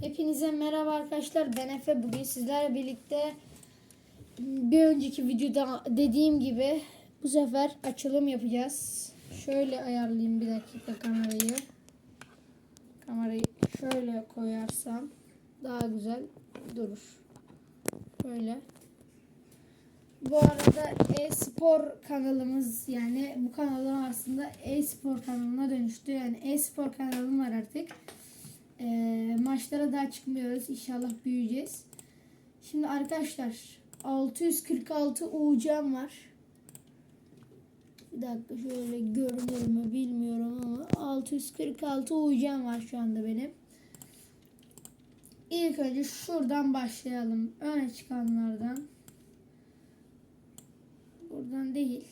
Hepinize merhaba arkadaşlar. Ben Efe. Bugün sizlerle birlikte bir önceki videoda dediğim gibi bu sefer açılım yapacağız. Şöyle ayarlayayım bir dakika kamerayı. Kamerayı şöyle koyarsam daha güzel durur. Böyle. Bu arada e-spor kanalımız yani bu kanalım aslında e-spor kanalına dönüştü. Yani e-spor kanalım var artık. Ee, maçlara daha çıkmıyoruz. İnşallah büyüyeceğiz. Şimdi arkadaşlar 646 UC'm var. Bir dakika şöyle görünür mü bilmiyorum ama 646 UC'm var şu anda benim. İlk önce şuradan başlayalım. Öne çıkanlardan. Buradan değil.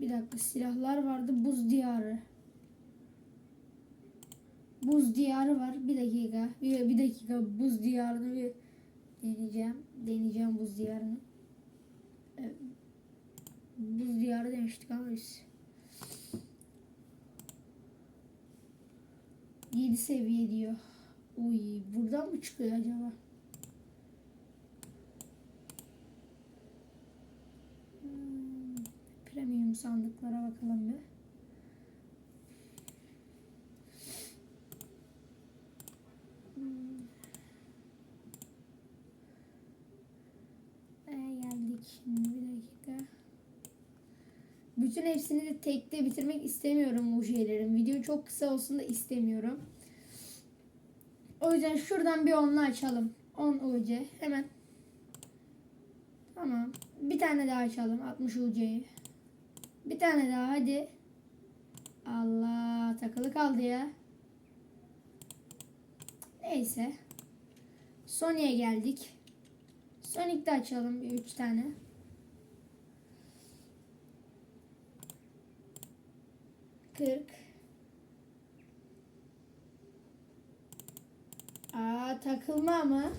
Bir dakika silahlar vardı. Buz diyarı. Buz diyarı var. Bir dakika. Bir, bir dakika buz diyarını bir deneyeceğim. Deneyeceğim buz diyarını. Evet. Buz diyarı demiştik ama biz. 7 seviye diyor. Uy buradan mı çıkıyor acaba? Hmm, Premium sandıklara bakalım bir. Hmm. Ee, geldik şimdi bir dakika. Bütün hepsini de tekte bitirmek istemiyorum bu şeylerin. Video çok kısa olsun da istemiyorum. O yüzden şuradan bir onlu açalım. 10 UC hemen. Tamam. Bir tane daha açalım 60 UC'yi. Bir tane daha hadi. Allah takılı kaldı ya. Neyse. Sony'e geldik. Sonic'te açalım bir 3 tane. Kırk. Aa takılma ama.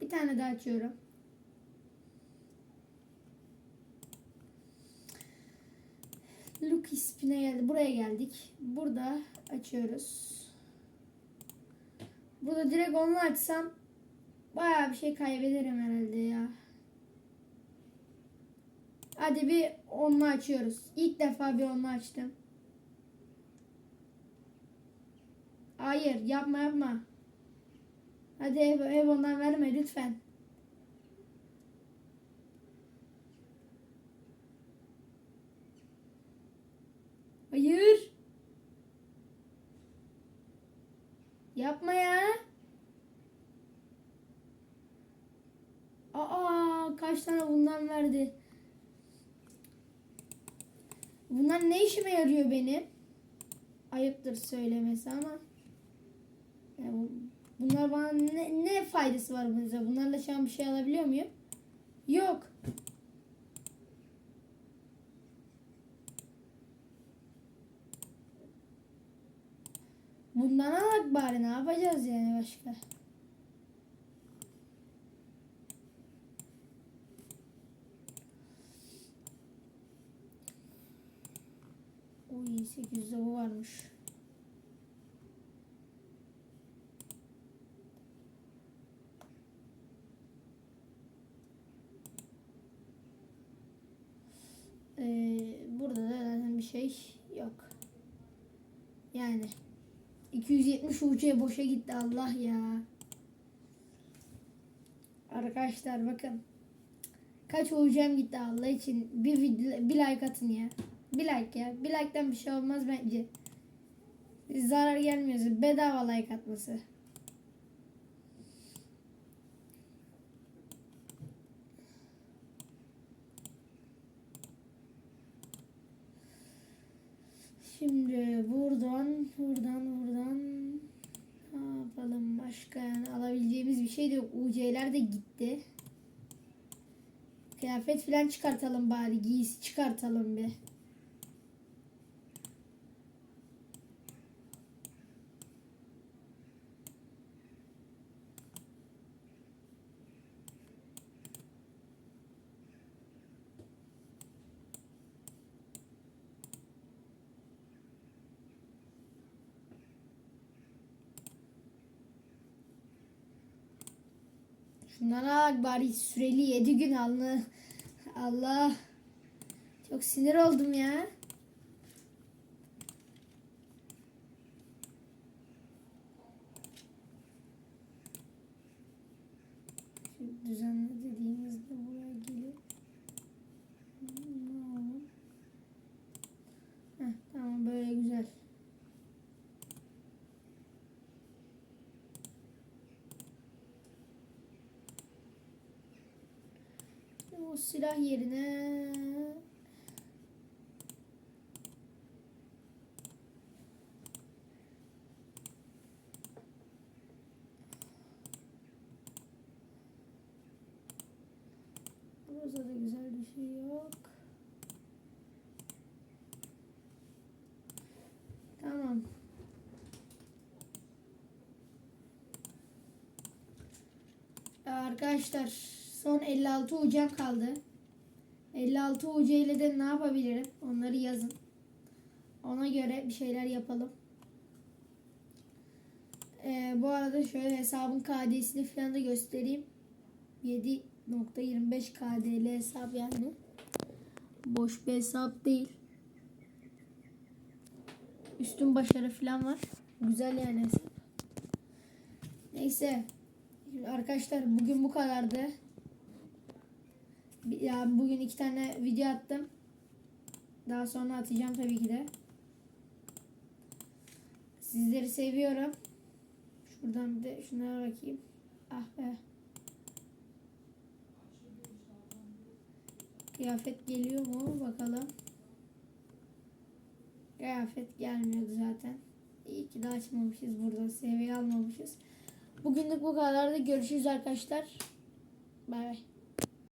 Bir tane daha açıyorum. Look ispine geldi. Buraya geldik. Burada açıyoruz. Burada direkt onu açsam bayağı bir şey kaybederim herhalde ya. Hadi bir onlu açıyoruz. İlk defa bir onlu açtım. Hayır yapma yapma. Hadi ev, ev ondan verme lütfen. Hayır. Yapma ya. Aa kaç tane bundan verdi. Bunlar ne işime yarıyor benim? Ayıptır söylemesi ama. Ya bu- bunlar bana ne, ne faydası var bunlarla? Bunlarla şu an bir şey alabiliyor muyum? Yok. Bundan alak bari ne yapacağız yani başka? Oy 800'de bu varmış. Ee, burada da zaten bir şey yok. Yani 270 UC boşa gitti Allah ya. Arkadaşlar bakın. Kaç UC'm gitti Allah için. Bir, video, bir like atın ya. Bir like ya. Bir like'tan bir şey olmaz bence. Zarar gelmiyor. Bedava like atması. Şimdi buradan, buradan, buradan ne yapalım başka yani alabileceğimiz bir şey de yok. UC'ler de gitti. Kıyafet falan çıkartalım bari. Giysi çıkartalım bir. Şunlara bari süreli 7 gün alnı. Allah. Çok sinir oldum ya. Düzenle dediğimizde buraya gelip ne olur? Heh, tamam böyle güzel. O silah yerine Burada da güzel bir şey yok. Tamam. Arkadaşlar son 56 ucam kaldı. 56 ucu ile de ne yapabilirim? Onları yazın. Ona göre bir şeyler yapalım. Ee, bu arada şöyle hesabın KD'sini falan da göstereyim. 7.25 KD'li hesap yani. Boş bir hesap değil. Üstün başarı falan var. Güzel yani hesap. Neyse. Arkadaşlar bugün bu kadardı. Bir- Ya bugün iki tane video attım. Daha sonra atacağım tabii ki de. Sizleri seviyorum. Şuradan bir de şunlara bakayım. Ah be. Kıyafet geliyor mu bakalım. Kıyafet gelmiyordu zaten. İyi ki de açmamışız burada. Seviye almamışız. Bugünlük bu kadar da görüşürüz arkadaşlar. Bay bay.